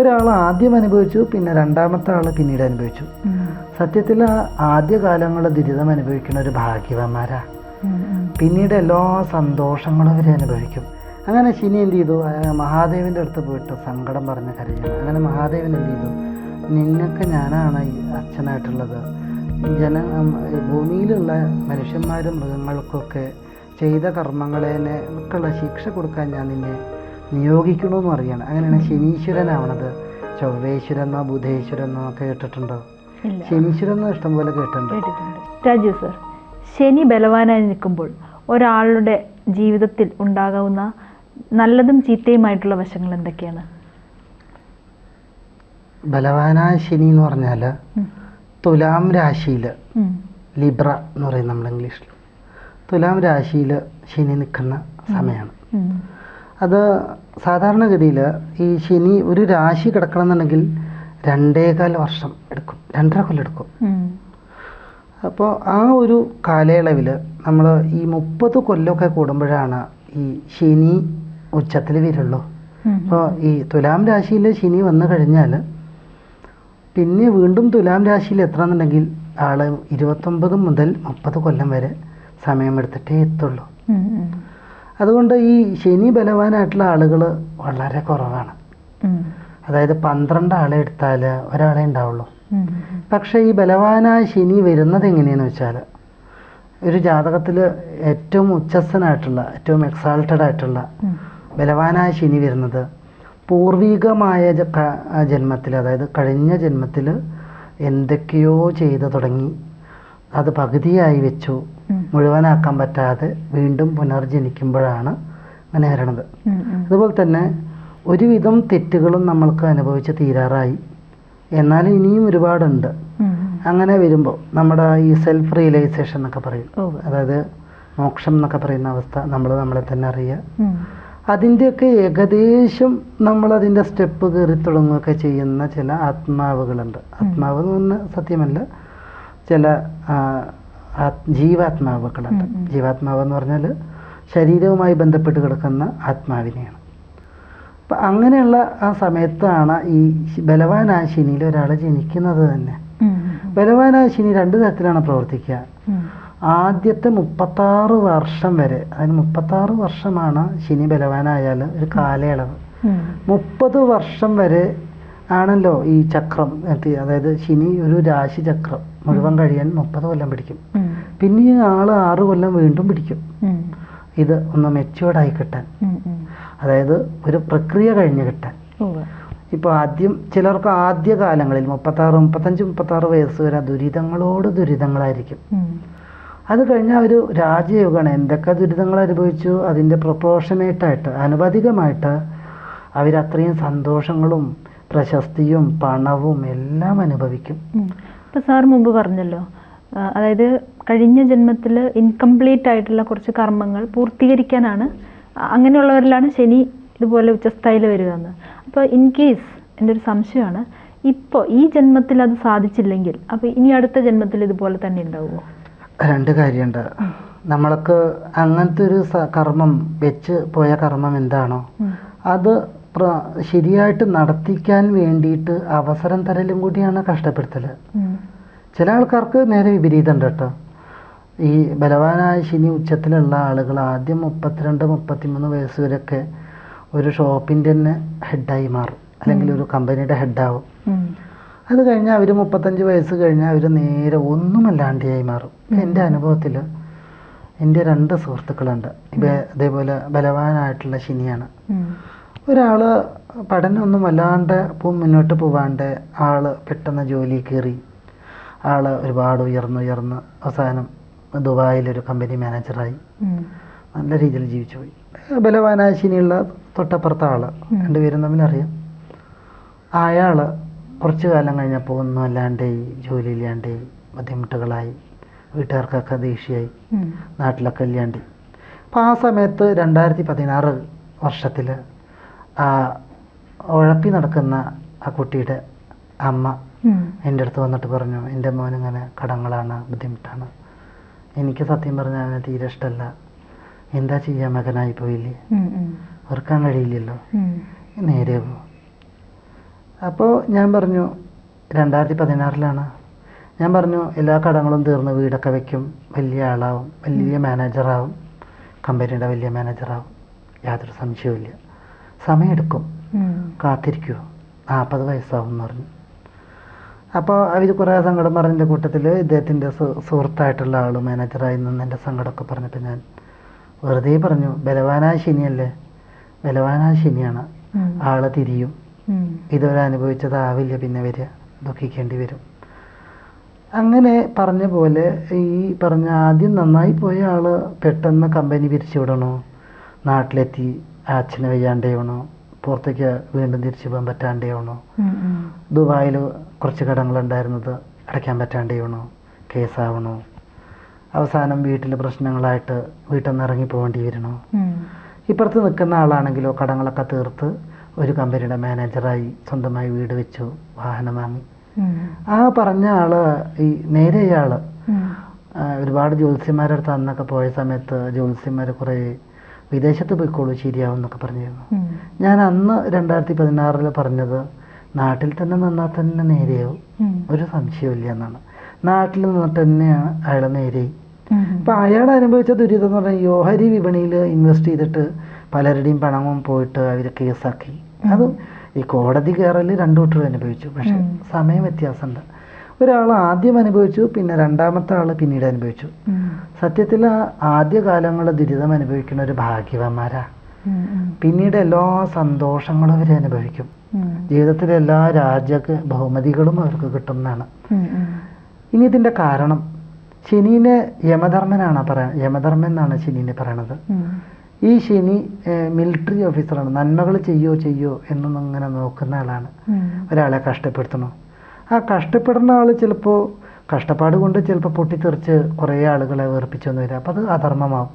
ഒരാൾ ആദ്യം അനുഭവിച്ചു പിന്നെ രണ്ടാമത്തെ ആൾ പിന്നീട് അനുഭവിച്ചു. സത്യത്തിൽ ആ ആദ്യ കാലങ്ങളിൽ ദുരിതം അനുഭവിക്കുന്ന ഒരു ഭാഗ്യവന്മാരാ. പിന്നീട് എല്ലാ സന്തോഷങ്ങളും അവർ അനുഭവിക്കും. അങ്ങനെ ശനി എന്ത് ചെയ്തു? മഹാദേവിന്റെ അടുത്ത് പോയിട്ട് സങ്കടം പറഞ്ഞ് കരയുന്നു അങ്ങനെ മഹാദേവൻ എന്ത് ചെയ്തു? നിന്നൊക്കെ ഞാനാണ് ഈ അച്ഛനായിട്ടുള്ളത്. ജന ഭൂമിയിലുള്ള മനുഷ്യന്മാരും മൃഗങ്ങൾക്കൊക്കെ ചെയ്ത കർമ്മങ്ങളെ ശിക്ഷ കൊടുക്കാൻ ഞാൻ നിന്നെ നിയോഗിക്കണമെന്ന് അറിയണം. അങ്ങനെയാണ് ശനീശ്വരനാവണത്. ചൊവ്വേശ്വരനോ ബുധേശ്വരനോ ഒക്കെ കേട്ടിട്ടുണ്ടോ? എന്ന് ഇഷ്ടംപോലെ കേട്ടിട്ടുണ്ട്. രാജു സർ ശനി ബലവാനായി നിൽക്കുമ്പോൾ ഒരാളുടെ ജീവിതത്തിൽ ഉണ്ടാകാവുന്ന നല്ലതും ചീത്തയുമായിട്ടുള്ള വശങ്ങൾ എന്തൊക്കെയാണ്? ബലവാനായ ശനി എന്ന് പറഞ്ഞാൽ തുലാം രാശിയിൽ ലിബ്ര എന്ന് പറയും നമ്മൾ ഇംഗ്ലീഷിൽ തുലാം രാശിയിൽ ശനി നിൽക്കുന്ന സമയമാണ്. അത് സാധാരണഗതിയിൽ ഈ ശനി ഒരു രാശി കിടക്കണമെന്നുണ്ടെങ്കിൽ രണ്ടേകാൽ വർഷം എടുക്കും. രണ്ടര കൊല്ലം എടുക്കും. അപ്പോൾ ആ ഒരു കാലയളവിൽ നമ്മൾ ഈ മുപ്പത് കൊല്ലമൊക്കെ കൂടുമ്പോഴാണ് ഈ ശനി ഉച്ചത്തിൽ വരുള്ളൂ. അപ്പോൾ ഈ തുലാം രാശിയിൽ ശനി വന്നു കഴിഞ്ഞാൽ പിന്നെ വീണ്ടും തുലാം രാശിയിൽ എത്തണമെന്നുണ്ടെങ്കിൽ ആൾ ഇരുപത്തൊമ്പത് മുതൽ മുപ്പത് കൊല്ലം വരെ സമയമെടുത്തിട്ടേ എത്തുള്ളൂ. അതുകൊണ്ട് ഈ ശനി ബലവാനായിട്ടുള്ള ആളുകൾ വളരെ കുറവാണ്. അതായത് പന്ത്രണ്ട് ആളെ എടുത്താൽ ഒരാളെ ഉണ്ടാവുള്ളൂ. പക്ഷേ ഈ ബലവാനായ ശനി വരുന്നത് എങ്ങനെയെന്ന് വെച്ചാൽ ഒരു ജാതകത്തിൽ ഏറ്റവും ഉച്ചസ്ഥനായിട്ടുള്ള ഏറ്റവും എക്സാൾട്ടഡ് ആയിട്ടുള്ള ബലവാനായ ശനി വരുന്നത് പൂർവികമായ ജന്മത്തിൽ അതായത് കഴിഞ്ഞ ജന്മത്തിൽ എന്തൊക്കെയോ ചെയ്തു തുടങ്ങി. അത് പകുതിയായി വെച്ചു. മുഴുവനാക്കാൻ പറ്റാതെ വീണ്ടും പുനർജനിക്കുമ്പോഴാണ് അങ്ങനെ വരണത്. അതുപോലെ തന്നെ ഒരുവിധം തെറ്റുകളും നമ്മൾക്ക് അനുഭവിച്ച് തീരാറായി. എന്നാൽ ഇനിയും ഒരുപാടുണ്ട്. അങ്ങനെ വരുമ്പോൾ നമ്മുടെ ഈ സെൽഫ് റിയലൈസേഷൻ എന്നൊക്കെ പറയും. അതായത് മോക്ഷം എന്നൊക്കെ പറയുന്ന അവസ്ഥ നമ്മൾ നമ്മളെ തന്നെ അറിയുക. അതിന്റെയൊക്കെ ഏകദേശം നമ്മളതിന്റെ സ്റ്റെപ്പ് കയറി തുടങ്ങുകയൊക്കെ ചെയ്യുന്ന ചില ആത്മാവുകളുണ്ട്. ആത്മാവ് എന്ന് പറഞ്ഞാൽ സത്യമല്ല. ചില ഉം. ജീവാത്മാവ് എന്ന് പറഞ്ഞാൽ ശരീരവുമായി ബന്ധപ്പെട്ട് കിടക്കുന്ന ആത്മാവിനെയാണ്. അപ്പം അങ്ങനെയുള്ള ആ സമയത്താണ് ഈ ബലവാനാശിനിയിൽ ബലവാനായ ശനിയിൽ ഒരാൾ ജനിക്കുന്നത് തന്നെ. ബലവാനാശിനി ബലവാനായ ശനി രണ്ട് തരത്തിലാണ് പ്രവർത്തിക്കുക. ആദ്യത്തെ മുപ്പത്താറ് വർഷം വരെ അതിന് മുപ്പത്താറ് വർഷമാണ് ശനി ബലവാനായാൽ ഒരു കാലയളവ്. മുപ്പത് വർഷം വരെ ആണല്ലോ ഈ ചക്രം അതായത് ശനി ഒരു രാശി ചക്രം മുഴുവൻ കഴിയാൻ മുപ്പത് കൊല്ലം പിടിക്കും. പിന്നെ ഈ ആൾ ആറ് കൊല്ലം വീണ്ടും പിടിക്കും. ഇത് ഒന്ന് മെച്ചുവേർഡായി കിട്ടാൻ. അതായത് ഒരു പ്രക്രിയ കഴിഞ്ഞ് കിട്ടാൻ. ഇപ്പൊ ഇപ്പോൾ ആദ്യം ചിലർക്ക് ആദ്യ കാലങ്ങളിൽ മുപ്പത്താറ് മുപ്പത്തഞ്ച് മുപ്പത്താറ് വയസ്സ് വരെ ദുരിതങ്ങളോട് ദുരിതങ്ങളായിരിക്കും. അത് കഴിഞ്ഞ ഒരു രാജയോഗമാണ് എന്തൊക്കെ ദുരിതങ്ങൾ അനുഭവിച്ചു അതിന്റെ പ്രൊപ്പോർഷനേറ്റായിട്ട് അനുപാതികമായിട്ട് അവരത്രയും സന്തോഷങ്ങളും പ്രശസ്തിയും പണവും എല്ലാം അനുഭവിക്കും. ഇപ്പൊ സാർ മുമ്പ് പറഞ്ഞല്ലോ അതായത് കഴിഞ്ഞ ജന്മത്തിൽ ഇൻകംപ്ലീറ്റ് ആയിട്ടുള്ള കുറച്ച് കർമ്മങ്ങൾ പൂർത്തീകരിക്കാനാണ്. അങ്ങനെയുള്ളവരിലാണ് ശനി ഇതുപോലെ ഉച്ചസ്ഥായിൽ വരിക എന്ന്. അപ്പോൾ ഇൻ കേസ് എന്റെ ഒരു സംശയമാണ് ഇപ്പോൾ ഈ ജന്മത്തിൽ അത് സാധിച്ചില്ലെങ്കിൽ അപ്പോൾ ഇനി അടുത്ത ജന്മത്തിൽ ഇതുപോലെ തന്നെ ഉണ്ടാവുമോ? രണ്ട് കാര്യമുണ്ട്. നമ്മൾക്ക് അങ്ങനത്തെ ഒരു കർമ്മം വെച്ച് പോയ കർമ്മം എന്താണോ അത് ശരിയായിട്ട് നടത്തിക്കാൻ വേണ്ടിയിട്ട് അവസരം തരലും കൂടിയാണ് കഷ്ടപ്പെടുത്തൽ ഉം. ചില ആൾക്കാർക്ക് നേരെ വിപരീതമുണ്ട് കേട്ടോ. ഈ ബലവാനായ ശനി ഉച്ചത്തിലുള്ള ആളുകൾ ആദ്യം മുപ്പത്തിരണ്ട് മുപ്പത്തിമൂന്ന് വയസ്സ് വരെയൊക്കെ ഒരു ഷോപ്പിന്റെ തന്നെ ഹെഡായി മാറും. അല്ലെങ്കിൽ ഒരു കമ്പനിയുടെ ഹെഡാവും. അത് കഴിഞ്ഞാൽ അവർ മുപ്പത്തഞ്ച് വയസ്സ് കഴിഞ്ഞാൽ അവർ നേരെ ഒന്നുമല്ലാണ്ടിയായി മാറും. എന്റെ അനുഭവത്തിൽ എന്റെ രണ്ട് സുഹൃത്തുക്കളുണ്ട്. ഇതേപോലെ ബലവാനായിട്ടുള്ള ശനിയാണ്. ഒരാൾ പഠനമൊന്നും വല്ലാണ്ട് മുന്നോട്ട് പോവാണ്ട് ആൾ പെട്ടെന്ന് ജോലി കയറി. ആൾ ഒരുപാട് ഉയർന്നുയർന്ന് അവസാനം ദുബായിലൊരു കമ്പനി മാനേജറായി നല്ല രീതിയിൽ ജീവിച്ചു പോയി ബലവാനായ തൊട്ടപ്പുറത്ത ആൾ ഉം. രണ്ടുപേരും തമ്മിലറിയാം അയാൾ കുറച്ച് കാലം കഴിഞ്ഞപ്പോൾ ഒന്നും അല്ലാണ്ടായി ജോലിയില്ലാണ്ടായി ബുദ്ധിമുട്ടുകളായി. വീട്ടുകാർക്കൊക്കെ ദേഷ്യമായി. ഉം. നാട്ടിലൊക്കെ ഇല്ലാണ്ട്. അപ്പോൾ ആ സമയത്ത് രണ്ടായിരത്തി പതിനാറ് വർഷത്തിൽ ആ ഉഴപ്പി നടക്കുന്ന ആ കുട്ടിയുടെ അമ്മ. എന്റെ അടുത്ത് വന്നിട്ട് പറഞ്ഞു എന്റെ മോൻ ഇങ്ങനെ കടങ്ങളാണ് ബുദ്ധിമുട്ടാണ്. എനിക്ക് സത്യം പറഞ്ഞാൽ അവനെ തീരെ ഇഷ്ടമല്ല. എന്താ ചെയ്യാൻ മകനായി പോയില്ലേ. ഓർക്കാൻ കഴിയില്ലല്ലോ. നേരെ അപ്പോൾ ഞാൻ പറഞ്ഞു രണ്ടായിരത്തി പതിനാറിലാണ്. ഞാൻ പറഞ്ഞു എല്ലാ കടങ്ങളും തീർന്ന് വീടൊക്കെ വെക്കും. വലിയ ആളാവും വലിയ മാനേജറാവും. കമ്പനിയുടെ വലിയ മാനേജറാവും. യാതൊരു സംശയവും ഇല്ല സമയമെടുക്കും. കാത്തിരിക്കുമോ കാത്തിരിക്കൂ നാൽപ്പത് വയസ്സാവും എന്ന് പറഞ്ഞു. അപ്പോൾ അവർ കുറേ സങ്കടം പറഞ്ഞതിന്റെ കൂട്ടത്തിൽ ഇദ്ദേഹത്തിന്റെ സുഹൃത്തായിട്ടുള്ള ആൾ മാനേജറായി നിന്ന് എന്റെ സങ്കടമൊക്കെ പറഞ്ഞപ്പോൾ ഞാൻ വെറുതെ പറഞ്ഞു ബലവാനായ ശനിയല്ലേ? ബലവാനായ ശനിയാണ്. ആളെ ആൾ തിരിയും. ഇതുവരെ അനുഭവിച്ചതാവില്ല പിന്നെ വരിക. ദുഃഖിക്കേണ്ടി വരും. അങ്ങനെ പറഞ്ഞ പോലെ ഈ പറഞ്ഞ ആദ്യം നന്നായി പോയ ആൾ പെട്ടെന്ന് കമ്പനി പിരിച്ചുവിടണോ? നാട്ടിലെത്തി അച്ഛനെ വയ്യാണ്ടാവണോ പുറത്തേക്ക് വീണ്ടും തിരിച്ചു പോകാൻ പറ്റാണ്ടാവണോ ഉം. ഉം. ദുബായിൽ കുറച്ച് കടങ്ങൾ കടങ്ങളുണ്ടായിരുന്നത് അടയ്ക്കാൻ പറ്റാണ്ടേ വന്നു കേസാവണോ. അവസാനം വീട്ടിൽ പ്രശ്നങ്ങളായിട്ട് വീട്ടിൽ നിന്ന് ഇറങ്ങി പോകേണ്ടി വരണോ ഇപ്പുറത്ത് നിൽക്കുന്ന ആളാണെങ്കിലോ കടങ്ങളൊക്കെ തീർത്ത് ഒരു കമ്പനിയുടെ മാനേജറായി സ്വന്തമായി വീട് വെച്ചു വാഹനം വാങ്ങി. ആ പറഞ്ഞ ആൾ ഈ നേരെയാൾ ഒരുപാട് ജ്യോത്സ്യന്മാരുടെ അടുത്ത് അന്നൊക്കെ പോയ സമയത്ത് ജ്യോത്സ്യന്മാർ കുറേ വിദേശത്ത് പോയിക്കോളൂ ശരിയാവും എന്നൊക്കെ പറഞ്ഞിരുന്നു ഞാൻ അന്ന് രണ്ടായിരത്തി പതിനാറിൽ പറഞ്ഞത് നാട്ടിൽ തന്നെ നിന്നാൽ തന്നെ നേരെയാവും. ഒരു സംശയമില്ല എന്നാണ്. നാട്ടിൽ നിന്നിട്ട് തന്നെയാണ് അയാൾ നേരെയായി അപ്പൊ അയാൾ അനുഭവിച്ച ദുരിതം എന്ന് പറഞ്ഞാൽ യോഹരി വിപണിയിൽ ഇൻവെസ്റ്റ് ചെയ്തിട്ട് പലരുടെയും പണവും പോയിട്ട് അവർ കേസാക്കി. അതും ഈ കോടതി കയറൽ രണ്ടു കൂട്ടരും അനുഭവിച്ചു. പക്ഷെ. സമയം വ്യത്യാസമുണ്ട്. ഒരാൾ ആദ്യം അനുഭവിച്ചു പിന്നെ രണ്ടാമത്തെ ആൾ പിന്നീട് അനുഭവിച്ചു. സത്യത്തിൽ ആ ആദ്യ കാലങ്ങളിൽ ദുരിതം അനുഭവിക്കുന്ന ഒരു ഭാഗ്യവാന്മാരാ. പിന്നീട് എല്ലാ സന്തോഷങ്ങളും അവർ അനുഭവിക്കും. ജീവിതത്തിൽ ജീവിതത്തിലെ എല്ലാ രാജ്യ ബഹുമതികളും അവർക്ക് കിട്ടുന്നതാണ്. ഇനി ഇതിന്റെ കാരണം ശനീനെ യമധർമ്മനാണ് പറയാ യമധർമ്മൻ എന്നാണ് ശനീനെ പറയണത്. ഈ ശനി മിലിറ്ററി ഓഫീസറാണ് നന്മകൾ ചെയ്യോ ചെയ്യോ എന്നൊന്നും ഇങ്ങനെ നോക്കുന്ന ആളാണ്. ഒരാളെ കഷ്ടപ്പെടുത്തണോ? ആ കഷ്ടപ്പെടുന്ന ആൾ ചിലപ്പോൾ കഷ്ടപ്പാട് കൊണ്ട് ചിലപ്പോൾ പൊട്ടിത്തെറിച്ച് കുറേ ആളുകളെ വേർപ്പിച്ചൊന്നും വരിക. അപ്പോൾ അത് അധർമ്മമാവും.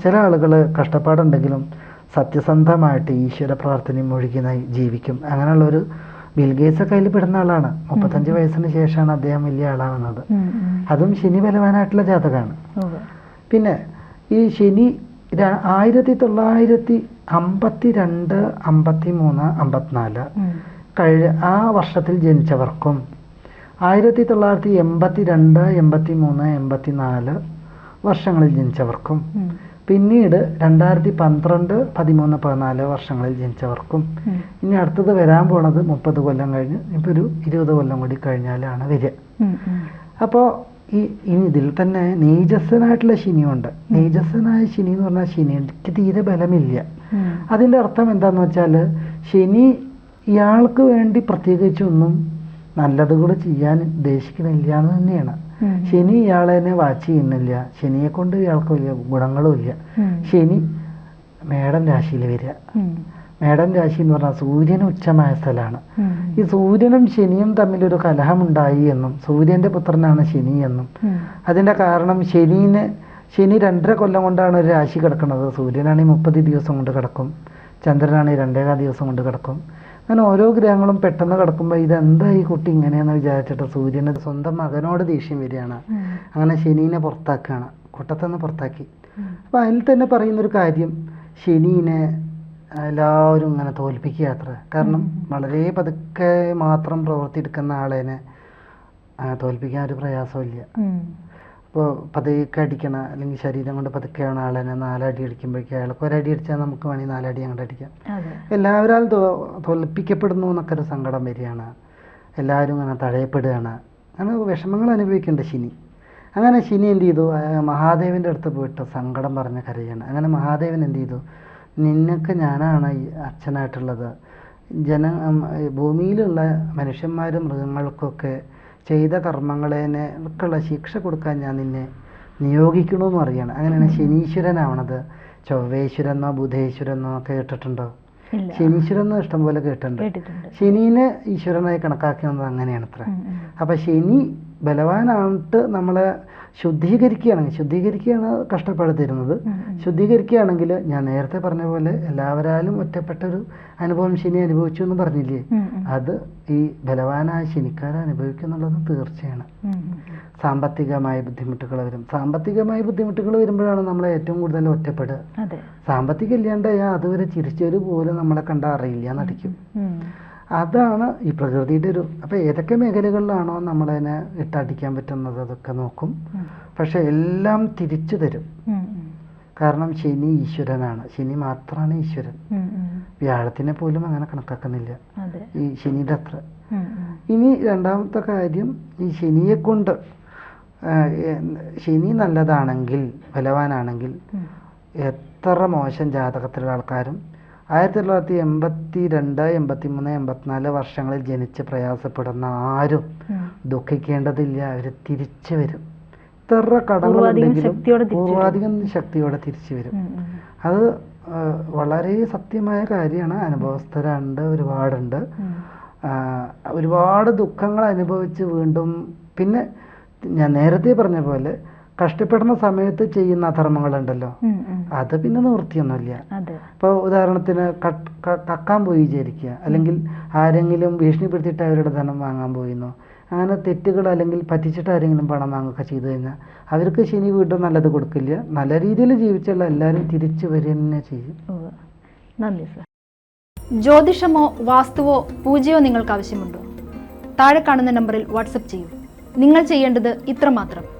ചില ആളുകൾ കഷ്ടപ്പാടുണ്ടെങ്കിലും സത്യസന്ധമായിട്ട് ഈശ്വര പ്രാർത്ഥനയും ഒഴുകി നയി- ജീവിക്കും. അങ്ങനെയുള്ളൊരു ബിൽഗേറ്റ്സ് കയ്യിൽ പെടുന്ന ആളാണ്. മുപ്പത്തഞ്ച് വയസ്സിന് ശേഷമാണ് അദ്ദേഹം വലിയ ആളാവുന്നത്. അതും ശനി ബലവാനായിട്ടുള്ള ജാതകമാണ് പിന്നെ ഈ ശനി ആയിരത്തി തൊള്ളായിരത്തി അമ്പത്തി രണ്ട് അമ്പത്തി മൂന്ന് അമ്പത്തിനാല്. കഴി ആ വർഷത്തിൽ ജനിച്ചവർക്കും ആയിരത്തി തൊള്ളായിരത്തി എൺപത്തി രണ്ട് എൺപത്തി മൂന്ന് എൺപത്തി നാല് വർഷങ്ങളിൽ ജനിച്ചവർക്കും പിന്നീട് രണ്ടായിരത്തി പന്ത്രണ്ട് പതിമൂന്ന് പതിനാല് വർഷങ്ങളിൽ ജനിച്ചവർക്കും ഇനി അടുത്തത് വരാൻ പോണത് മുപ്പത് കൊല്ലം കഴിഞ്ഞ് ഇപ്പോൾ ഒരു ഇരുപത് കൊല്ലം കൂടി കഴിഞ്ഞാലാണ് വരിക. അപ്പോൾ ഈ ഇനി ഇതിൽ തന്നെ നീജസ്സനായിട്ടുള്ള ശനിയുണ്ട്. നീജസ്സനായ ശനി എന്ന് പറഞ്ഞാൽ ശനിക്ക് തീരെ ബലമില്ല. അതിന്റെ അതിന്റെ അർത്ഥം എന്താണെന്ന് വെച്ചാൽ ശനി ഇയാൾക്ക് വേണ്ടി പ്രത്യേകിച്ചൊന്നും നല്ലതുകൾ ചെയ്യാൻ ഉദ്ദേശിക്കുന്നില്ല എന്ന് തന്നെയാണ്. ശനി ഇയാളെ തന്നെ വാച്ച് ചെയ്യുന്നില്ല. ശനിയെ കൊണ്ട് ഇയാൾക്ക് വലിയ ഗുണങ്ങളും ഇല്ല. ശനി മേടം രാശിയിൽ വരിക. മേടം രാശി എന്ന് പറഞ്ഞാൽ സൂര്യൻ ഉച്ചമായ സ്ഥലമാണ്. ഈ സൂര്യനും ശനിയും തമ്മിലൊരു കലഹമുണ്ടായി എന്നും സൂര്യന്റെ പുത്രനാണ് ശനി എന്നും. അതിന്റെ കാരണം ശനിന് ശനി രണ്ടര കൊല്ലം കൊണ്ടാണ് ഒരു രാശി കിടക്കുന്നത്. സൂര്യനാണെങ്കിൽ മുപ്പത് ദിവസം കൊണ്ട് കിടക്കും. ചന്ദ്രനാണെങ്കിൽ രണ്ടേകാൽ ദിവസം കൊണ്ട് കിടക്കും. അങ്ങനെ ഓരോ ഗ്രഹങ്ങളും പെട്ടെന്ന് കിടക്കുമ്പോൾ ഇതെന്താ ഈ കുട്ടി ഇങ്ങനെയെന്ന് വിചാരിച്ചിട്ട് സൂര്യന് സ്വന്തം മകനോട് ദേഷ്യം വരികയാണ്. അങ്ങനെ ശനീനെ പുറത്താക്കുകയാണ് കൂട്ടത്തുനിന്ന് പുറത്താക്കി. അപ്പോൾ അതിൽ തന്നെ പറയുന്നൊരു കാര്യം ശനീനെ എല്ലാവരും ഇങ്ങനെ തോൽപ്പിക്കുക അത്ര. കാരണം വളരെ പതുക്കെ മാത്രം പ്രവർത്തിയെടുക്കുന്ന ആളേനെ തോൽപ്പിക്കാൻ ഒരു പ്രയാസമില്ല. ഇപ്പോൾ പതുക്കെ അടിക്കണ അല്ലെങ്കിൽ ശരീരം കൊണ്ട് പതുക്കെ ആണ് ആളെന്നെ നാലടി അടിക്കുമ്പോഴേക്കും അയാൾക്ക് ഒരടി അടിച്ചാൽ നമുക്ക് വേണമെങ്കിൽ നാലടി അങ്ങോട്ട് അടിക്കാം. എല്ലാവരും തോൽപ്പിക്കപ്പെടുന്നു എന്നൊക്കെ ഒരു സങ്കടം വരികയാണ്. എല്ലാവരും ഇങ്ങനെ തഴയപ്പെടുകയാണ്. അങ്ങനെ വിഷമങ്ങൾ അനുഭവിക്കേണ്ട ശനി. അങ്ങനെ ശനി എന്ത് ചെയ്തു? മഹാദേവന്റെ അടുത്ത് പോയിട്ട് സങ്കടം പറഞ്ഞ് കരയാണ്. അങ്ങനെ മഹാദേവൻ എന്ത് ചെയ്തു? നിന്നൊക്കെ ഞാനാണ് ഈ അച്ഛനായിട്ടുള്ളത്. ജന ഭൂമിയിലുള്ള മനുഷ്യന്മാരും മൃഗങ്ങൾക്കൊക്കെ ചെയ്ത കർമ്മങ്ങളെക്കുള്ള ശിക്ഷ കൊടുക്കാൻ ഞാൻ നിന്നെ നിയോഗിക്കണമെന്ന് അറിയണം. അങ്ങനെയാണ് ശനീശ്വരനാവണത്. ചൊവ്വേശ്വരനോ ബുധേശ്വരനോ കേട്ടിട്ടുണ്ടോ? ശനീശ്വരൻ എന്ന് ഇഷ്ടംപോലെ കേട്ടിട്ടുണ്ട്. ശനീനെ ഈശ്വരനായി കണക്കാക്കുന്നത് അങ്ങനെയാണ് അത്ര. അപ്പം ശനി ബലവാനായിട്ട് നമ്മളെ ശുദ്ധീകരിക്കുകയാണെങ്കിൽ ശുദ്ധീകരിക്കുകയാണ് കഷ്ടപ്പെടുത്തിരുന്നത്. ശുദ്ധീകരിക്കുകയാണെങ്കിൽ ഞാൻ നേരത്തെ പറഞ്ഞ പോലെ എല്ലാവരാലും ഒറ്റപ്പെട്ടൊരു അനുഭവം ശനി അനുഭവിച്ചു എന്ന് പറഞ്ഞില്ലേ. അത് ഈ ബലവാനായ ശനിക്കാരെ അനുഭവിക്കുന്നുള്ളത് തീർച്ചയാണ്. സാമ്പത്തികമായ ബുദ്ധിമുട്ടുകൾ വരും സാമ്പത്തികമായ ബുദ്ധിമുട്ടുകൾ വരുമ്പോഴാണ് നമ്മൾ ഏറ്റവും കൂടുതൽ ഒറ്റപ്പെടുക സാമ്പത്തികം ഇല്ലാണ്ടായാൽ അതുവരെ ചിരിച്ചവർ പോലും നമ്മളെ കണ്ട അറിയില്ല നടിക്കും. അതാണ് ഈ പ്രകൃതിയുടെ ഒരു അപ്പോൾ ഏതൊക്കെ മേഖലകളിലാണോ നമ്മളതിനെ ഇട്ടടിക്കാൻ പറ്റുന്നത് അതൊക്കെ നോക്കും. പക്ഷെ എല്ലാം തിരിച്ചു തരും. കാരണം ശനി ഈശ്വരനാണ് ശനി മാത്രമാണ് ഈശ്വരൻ. വ്യാഴത്തിനെ പോലും അങ്ങനെ കണക്കാക്കുന്നില്ല ഈ ശനിയുടെ അത്ര. ഇനി രണ്ടാമത്തെ കാര്യം ഈ ശനിയെ കൊണ്ട് ശനി നല്ലതാണെങ്കിൽ ബലവാനാണെങ്കിൽ എത്ര മോശം ജാതകത്തിലുള്ള ആൾക്കാരും ആയിരത്തി തൊള്ളായിരത്തി എൺപത്തി രണ്ട് എൺപത്തി മൂന്ന് എൺപത്തിനാല് വർഷങ്ങളിൽ ജനിച്ച് പ്രയാസപ്പെടുന്ന ആരും ദുഃഖിക്കേണ്ടതില്ല. അവർ തിരിച്ചു വരും. എത്ര പൂർവാധികം കടങ്ങളുണ്ടെങ്കിലും ശക്തിയോടെ തിരിച്ചു വരും. പൂർവാധികം ശക്തിയോടെ തിരിച്ചു വരും. അത് വളരെ സത്യമായ കാര്യമാണ്. അനുഭവസ്ഥരുണ്ട് ഒരുപാടുണ്ട്. ഒരുപാട് ദുഃഖങ്ങൾ അനുഭവിച്ച് വീണ്ടും പിന്നെ ഞാൻ നേരത്തെ പറഞ്ഞ പോലെ കഷ്ടപ്പെടുന്ന സമയത്ത് ചെയ്യുന്ന അധർമ്മങ്ങളുണ്ടല്ലോ. അത് പിന്നെ നിവൃത്തിയൊന്നുമില്ല. ഇപ്പൊ ഇപ്പോൾ ഉദാഹരണത്തിന് കക്കാൻ പോയി വിചാരിക്കുക. അല്ലെങ്കിൽ ആരെങ്കിലും ഭീഷണിപ്പെടുത്തിയിട്ട് അവരുടെ ധനം വാങ്ങാൻ പോയിന്നോ. അങ്ങനെ തെറ്റുകൾ അല്ലെങ്കിൽ പറ്റിച്ചിട്ട് ആരെങ്കിലും പണം വാങ്ങുക ചെയ്തു കഴിഞ്ഞാൽ അവർക്ക് ശനി വീണ്ടും നല്ലത് കൊടുക്കില്ല. നല്ല രീതിയിൽ ജീവിച്ചുള്ള എല്ലാവരും തിരിച്ചു വരിക തന്നെ ചെയ്യും. നന്ദി സർ. ജ്യോതിഷമോ വാസ്തുവോ പൂജയോ നിങ്ങൾക്ക് ആവശ്യമുണ്ടോ? താഴെ കാണുന്ന നമ്പറിൽ വാട്സപ്പ് ചെയ്യൂ. നിങ്ങൾ ചെയ്യേണ്ടത് ഇത്രമാത്രം.